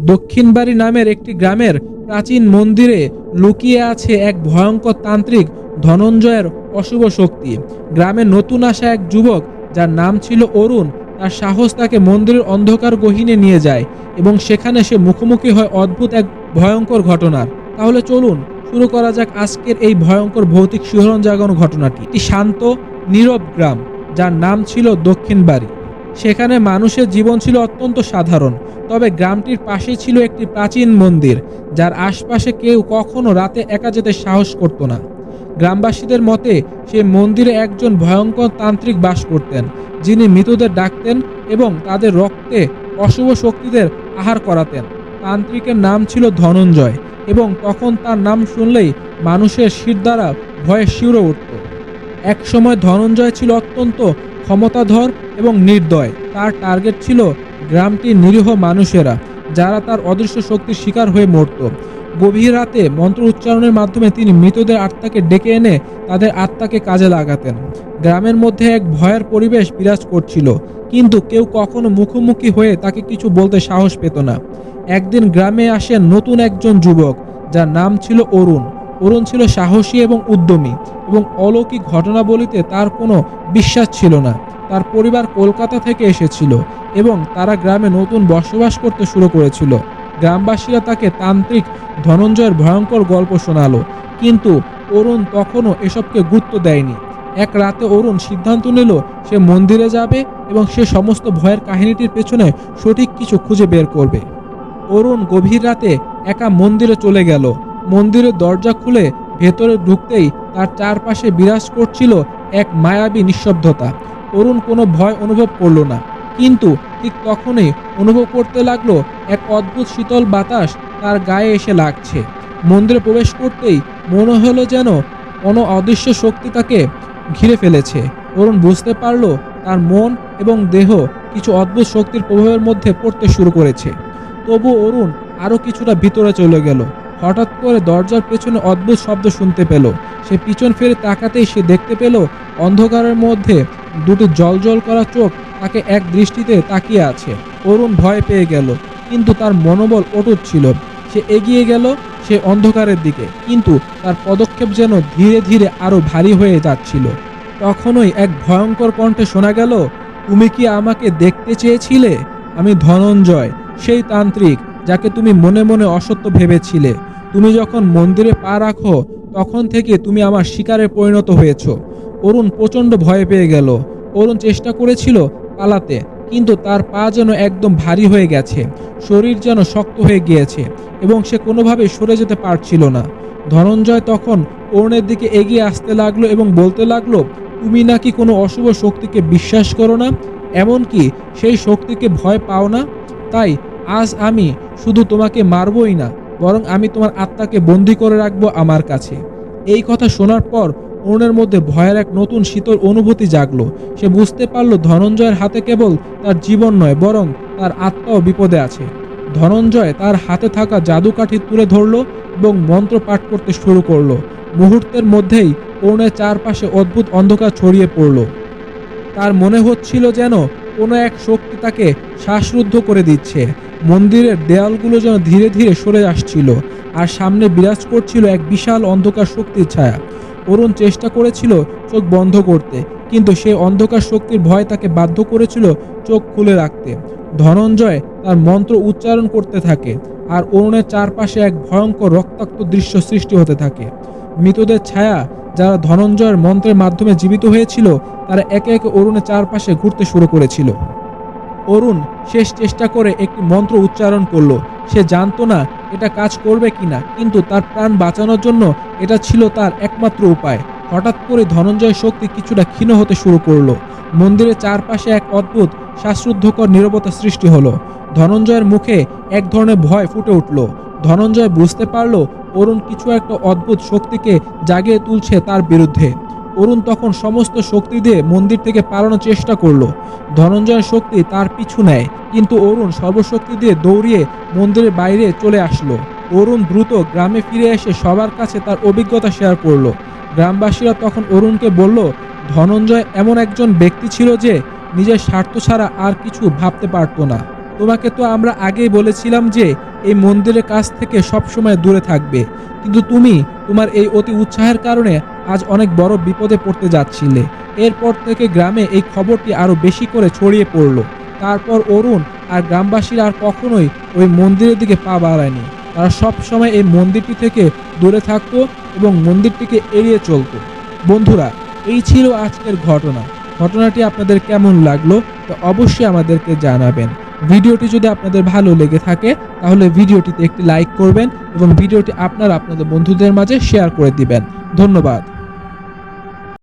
দক্ষিণবাড়ি নামের একটি গ্রামের প্রাচীন মন্দিরে লুকিয়ে আছে এক ভয়ঙ্কর তান্ত্রিক ধনঞ্জয়ের অশুভ শক্তি। গ্রামে নতুন আসা এক যুবক যার নাম ছিল অরুণ, তার সাহস তাকে মন্দিরের অন্ধকার গহীনে নিয়ে যায় এবং সেখানে সে মুখোমুখি হয় অদ্ভুত এক ভয়ঙ্কর ঘটনার তাহলে চলুন শুরু করা যাক আজকের এই ভয়ঙ্কর ভৌতিক শিহরণ জাগানো ঘটনাটি। একটি শান্ত, নীরব গ্রাম, যার নাম ছিল দক্ষিণবাড়ি। সেখানে মানুষের জীবন ছিল অত্যন্ত সাধারণ, তবে গ্রামটির পাশেই ছিল একটি প্রাচীন মন্দির, যার আশপাশে কেউ কখনো রাতে একা যেতে সাহস করত না। গ্রামবাসীদের মতে, সে মন্দিরে একজন ভয়ঙ্কর তান্ত্রিক বাস করতেন, যিনি মৃতদের ডাকতেন এবং তাদের রক্তে অশুভ শক্তিদের আহার করাতেন। তান্ত্রিকের নাম ছিল ধনঞ্জয় এবং তখন তার নাম শুনলেই মানুষের শির দ্বারা ভয়ে শিউরে উঠত। এক সময় ধনঞ্জয় ছিল অত্যন্ত ক্ষমতাধর এবং নির্দয়। তার টার্গেট ছিল গ্রামটির নিরীহ মানুষেরা, যারা তার অদৃশ্য শক্তির শিকার হয়ে মরত। গভীর রাতে মন্ত্র উচ্চারণের মাধ্যমে তিনি মৃতদের আত্মাকে ডেকে এনে তাদের আত্মাকে কাজে লাগাতেন। গ্রামের মধ্যে এক ভয়ের পরিবেশ বিরাজ করছিল, কিন্তু কেউ কখনো মুখোমুখি হয়ে তাকে কিছু বলতে সাহস পেত না। একদিন গ্রামে আসেন নতুন একজন যুবক, যার নাম ছিল অরুণ। অরুণ ছিল সাহসী এবং উদ্যমী এবং অলৌকিক ঘটনাবলিতে তার কোনো বিশ্বাস ছিল না। তার পরিবার কলকাতা থেকে এসেছিল এবং তারা গ্রামে নতুন বসবাস করতে শুরু করেছিল। গ্রামবাসীরা তাকে তান্ত্রিক ধনঞ্জয়ের ভয়ঙ্কর গল্প শোনালো, কিন্তু অরুণ তখনও এসবকে গুরুত্ব দেয়নি। এক রাতে অরুণ সিদ্ধান্ত নিল, সে মন্দিরে যাবে এবং সে সমস্ত ভয়ের কাহিনীটির পেছনে সঠিক কিছু খুঁজে বের করবে। অরুণ গভীর রাতে একা মন্দিরে চলে গেল। মন্দিরের দরজা খুলে ভেতরে ঢুকতেই তার চারপাশে বিরাজ করছিল এক মায়াবী নিঃশব্দতা। অরুণ কোনো ভয় অনুভব করল না। কিন্তু ঠিক তখনই অনুভব করতে লাগল এক অদ্ভুত শীতল বাতাস তার গায়ে এসে লাগছে। মন্দিরে প্রবেশ করতেই মনে হলো যেন কোনো অদৃশ্য শক্তি তাকে ঘিরে ফেলেছে। অরুণ বুঝতে পারল তার মন এবং দেহ কিছু অদ্ভুত শক্তির প্রভাবের মধ্যে পড়তে শুরু করেছে। তবু অরুণ আরও কিছুটা ভিতরে চলে গেল। হঠাৎ করে দরজার পেছনে অদ্ভুত শব্দ শুনতে পেল। সে পিছন ফিরে তাকাতেই সে দেখতে পেল, অন্ধকারের মধ্যে দুটি জল করা চোখ তাকে এক দৃষ্টিতে তাকিয়ে আছে। অরুণ ভয় পেয়ে গেল, কিন্তু তার মনোবল অটুট ছিল। সে এগিয়ে গেল সে অন্ধকারের দিকে, কিন্তু তার পদক্ষেপ যেন ধীরে ধীরে আরও ভারী হয়ে যাচ্ছিল। তখনই এক ভয়ঙ্কর কণ্ঠে শোনা গেল, তুমি কি আমাকে দেখতে চেয়েছিলে? আমি ধনঞ্জয়, সেই তান্ত্রিক। যাকে তুমি মনে মনে অসত্য ভেবেছিলে। তুমি যখন মন্দিরে পা রাখো, তখন থেকে তুমি আমার শিকারে পরিণত হয়েছ। অরুণ প্রচণ্ড ভয় পেয়ে গেল। অরুণ চেষ্টা করেছিল পালাতে, কিন্তু তার পা যেন একদম ভারী হয়ে গেছে। শরীর যেন শক্ত হয়ে গিয়েছে, এবং সে কোনোভাবে সরে যেতে পারছিল না। ধনঞ্জয় তখন অরুণের দিকে এগিয়ে আসতে লাগল এবং বলতে লাগল, তুমি নাকি কোনো অশুভ শক্তিকে বিশ্বাস করো না? এমনকি সেই শক্তিকে ভয় পাও না? তাই আজ আমি শুধু তোমাকে মারবই না, বরং আমি তোমার আত্মাকে বন্দি করে রাখব আমার কাছে। এই কথা শোনার পর অরুণের মধ্যে ভয়ের এক নতুন শীতল অনুভূতি জাগলো। সে বুঝতে পারল ধনঞ্জয়ের হাতে কেবল তার জীবন নয়, বরং তার আত্মাও বিপদে আছে। ধনঞ্জয় তার হাতে থাকা জাদুকাঠি তুলে ধরলো এবং মন্ত্র পাঠ করতে শুরু করল। মুহূর্তের মধ্যেই অরুণের চারপাশে অদ্ভুত অন্ধকার ছড়িয়ে পড়ল। তার মনে হচ্ছিল যেন কোনো এক শক্তি তাকে শ্বাসরুদ্ধ করে দিচ্ছে। মন্দিরের দেয়ালগুলো যেন ধীরে ধীরে সরে আসছিল আর সামনে বিরাজ করছিল এক বিশাল অন্ধকার শক্তির ছায়া। অরুণ চেষ্টা করেছিল চোখ বন্ধ করতে, কিন্তু সেই অন্ধকার শক্তির ভয় তাকে বাধ্য করেছিল চোখ খুলে রাখতে। ধনঞ্জয় তার মন্ত্র উচ্চারণ করতে থাকে আর অরুণের চারপাশে এক ভয়ঙ্কর রক্তাক্ত দৃশ্য সৃষ্টি হতে থাকে। মৃতদের ছায়া যারা ধনঞ্জয়ের মন্ত্রের মাধ্যমে জীবিত হয়েছিল, তারা একে একে অরুণের চারপাশে ঘুরতে শুরু করেছিল। অরুণ শেষ চেষ্টা করে একটি মন্ত্র উচ্চারণ করল। সে জানতো না এটা কাজ করবে কিনা, কিন্তু তার প্রাণ বাঁচানোর জন্য এটা ছিল তার একমাত্র উপায়। হঠাৎ করে ধনঞ্জয় শক্তি কিছুটা ক্ষীণ হতে শুরু করল। মন্দিরের চারপাশে এক অদ্ভুত, শ্বাসরুদ্ধকর নীরবতা সৃষ্টি হলো। ধনঞ্জয়ের মুখে এক ধরনের ভয় ফুটে উঠল। ধনঞ্জয় বুঝতে পারল, অরুণ কিছু একটা অদ্ভুত শক্তিকে জাগিয়ে তুলছে তার বিরুদ্ধে। অরুণ তখন সমস্ত শক্তি দিয়ে মন্দির থেকে পালানোর চেষ্টা করল। ধনঞ্জয়ের শক্তি তার পিছু নেয়, কিন্তু অরুণ সর্বশক্তি দিয়ে দৌড়িয়ে মন্দিরের বাইরে চলে আসলো। অরুণ দ্রুত গ্রামে ফিরে এসে সবার কাছে তার অভিজ্ঞতা শেয়ার করল। গ্রামবাসীরা তখন অরুণকে বলল, ধনঞ্জয় এমন একজন ব্যক্তি ছিল যে, নিজের স্বার্থ ছাড়া আর কিছু ভাবতে পারতো না। তোমাকে তো আমরা আগেই বলেছিলাম যে এই মন্দিরের কাছ থেকে সবসময় দূরে থাকবে। কিন্তু তুমি তোমার এই অতি উৎসাহের কারণে আজ অনেক বড় বিপদে পড়তে যাচ্ছিলে। এরপর থেকে গ্রামে এই খবরটি আরও বেশি করে ছড়িয়ে পড়ল। তারপর অরুণ আর গ্রামবাসীরা আর কখনোই ওই মন্দিরের দিকে পা বাড়ায়নি। তারা সব সময় এই মন্দিরটি থেকে দূরে থাকত এবং মন্দিরটিকে এড়িয়ে চলতো। বন্ধুরা, এই ছিল আজকের ঘটনা। ঘটনাটি আপনাদের কেমন লাগল তো অবশ্যই আমাদেরকে জানাবেন। ভিডিওটি যদি আপনাদের ভালো লেগে থাকে, তাহলে ভিডিওটিতে একটি লাইক করবেন এবং ভিডিওটি আপনারা আপনাদের বন্ধুদের মাঝে শেয়ার করে দিবেন। ধন্যবাদ।